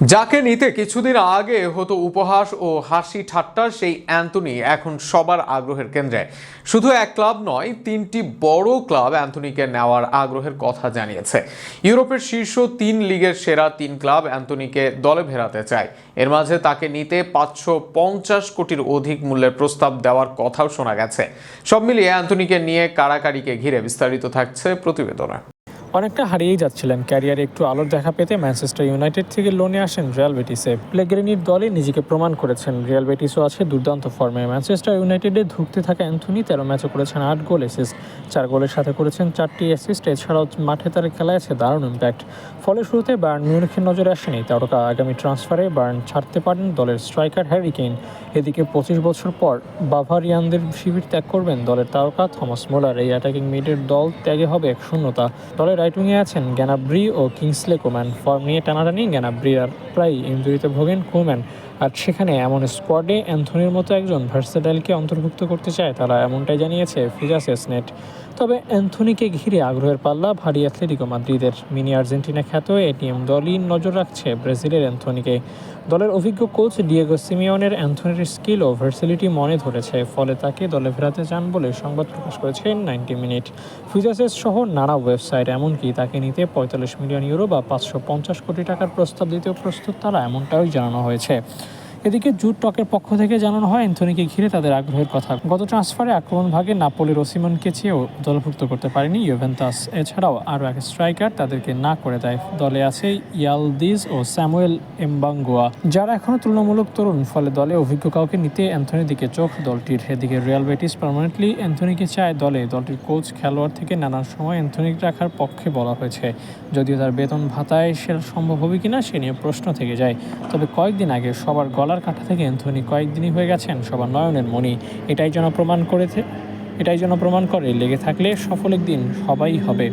যাকে নিতে কিছুদিন আগে হতো উপহাস ও হাসি ঠাট্টা, সেই অ্যান্থনি এখন সবার আগ্রহের কেন্দ্রে। শুধু এক ক্লাব নয়, তিনটি বড় ক্লাব অ্যান্টনিকে নেওয়ার আগ্রহের কথা জানিয়েছে। ইউরোপের শীর্ষ তিন লিগের সেরা তিন ক্লাব অ্যান্থনিকে দলে ভেড়াতে চায়। এর মাঝে তাকে নিতে পাঁচশো পঞ্চাশ কোটির অধিক মূল্যের প্রস্তাব দেওয়ার কথাও শোনা গেছে। সব মিলিয়ে অ্যান্টনিকে নিয়ে কারাকারিকে ঘিরে বিস্তারিত থাকছে প্রতিবেদনে। অনেকটা হারিয়েই যাচ্ছিলেন। ক্যারিয়ারে একটু আলোর দেখা পেতে ম্যানচেস্টার ইউনাইটেড থেকে লোনে আসেন রিয়াল বেটিসে। প্লেগ্রেনির দলে নিজেকে প্রমাণ করেছেন। রিয়াল বেটিসও আছে দুর্দান্ত ফর্মে। ম্যানচেস্টার ইউনাইটেডে ধুঁকতে থাকা অ্যান্থনি তেরো ম্যাচে করেছেন আট গোল অ্যাসিস্ট। চার গোলের সাথে করেছেন চারটি অ্যাসিস্ট। এছাড়াও মাঠে তার খেলায় আছে দারুণ ইম্প্যাক্ট ফলে শুরুতে বার্ন মিউনিখের নজরে আসেনি। তারকা আগামী ট্রান্সফারে বার্ন ছাড়তে পারেন দলের স্ট্রাইকার হ্যারি কেইন। এদিকে পঁচিশ বছর পর বাভারিয়ানদের শিবির ত্যাগ করবেন দলের তারকা থমাস মোলার। এই অ্যাটাকিং মিডের দল ত্যাগে হবে এক শূন্যতা। দলের রাইট আছেন গ্যানাব্রি ও কিংসলে কোম্যান ফর্ম নিয়ে টানাটানি গ্যানাব্রি আর প্রায় ইঞ্জুরিতে ভোগেন কোম্যান আর সেখানে এমন স্কোয়াডে অ্যান্থনির মতো একজন ভার্সেটাইলকে অন্তর্ভুক্ত করতে চায়, তারা এমনটাই জানিয়েছে ফিজাসেস নেট। তবে অ্যান্থনিকে ঘিরে আগ্রহের পাল্লা ভারী অ্যাথলেটিকো মাদ্রিদের। মিনি আর্জেন্টিনা খ্যাত এটিএম দলই নজর রাখছে ব্রাজিলের অ্যান্থনিকে। দলের অভিজ্ঞ কোচ ডিয়েগো সিমিওনের অ্যান্থনির স্কিল ও ভার্সিলিটি মনে ধরেছে, ফলে তাকে দলে ফেরাতে চান বলে সংবাদ প্রকাশ করেছে নাইনটি মিনিট। ফিজাসেস সহ নানা ওয়েবসাইট, এমনকি তাকে নিতে পঁয়তাল্লিশ মিলিয়ন ইউরো বা পাঁচশো পঞ্চাশ কোটি টাকার প্রস্তাব দিতেও প্রস্তুত, তারা এমনটাই জানানো হয়েছে। এদিকে জুট টকের পক্ষ থেকে জানানো হয়, অ্যান্থনিকে ঘিরে তাদের আগ্রহের কথা। গত ট্রান্সফারে আক্রমণ ভাগে নাপোলির ওসিমনকে চেয়েও দলভুক্ত করতে পারেনি ইউভেন্টাস। এছাড়াও আরও এক স্ট্রাইকার তাদেরকে না করে দেয় দলে আছে ইয়ালদিজ ও স্যামুয়েল এমবাঙ্গোয়া, যারা এখনও তুলনামূলক তরুণ, ফলে দলে অভিজ্ঞ কাউকে নিতে অ্যান্থনির দিকে চোখ দলটির। এদিকে রিয়াল বেটিস পার্মানেন্টলি অ্যান্থনিকে চায় দলে দলটির কোচ, খেলোয়াড় থেকে নানান সময় অ্যান্থনিক রাখার পক্ষে বলা হয়েছে। যদিও তার বেতন ভাতায় সেটা সম্ভব হবে কিনা, সে নিয়ে প্রশ্ন থেকে যায়। তবে কয়েকদিন আগে সবার গলার কাটা থেকে অ্যান্থনি কয়েকদিনই হয়ে গেছেন সবার নয়নের মণি। এটাই যেন প্রমাণ করেছে, এটাই যেন প্রমাণ করে, লেগে থাকলে সফল একদিন সবাই হবে।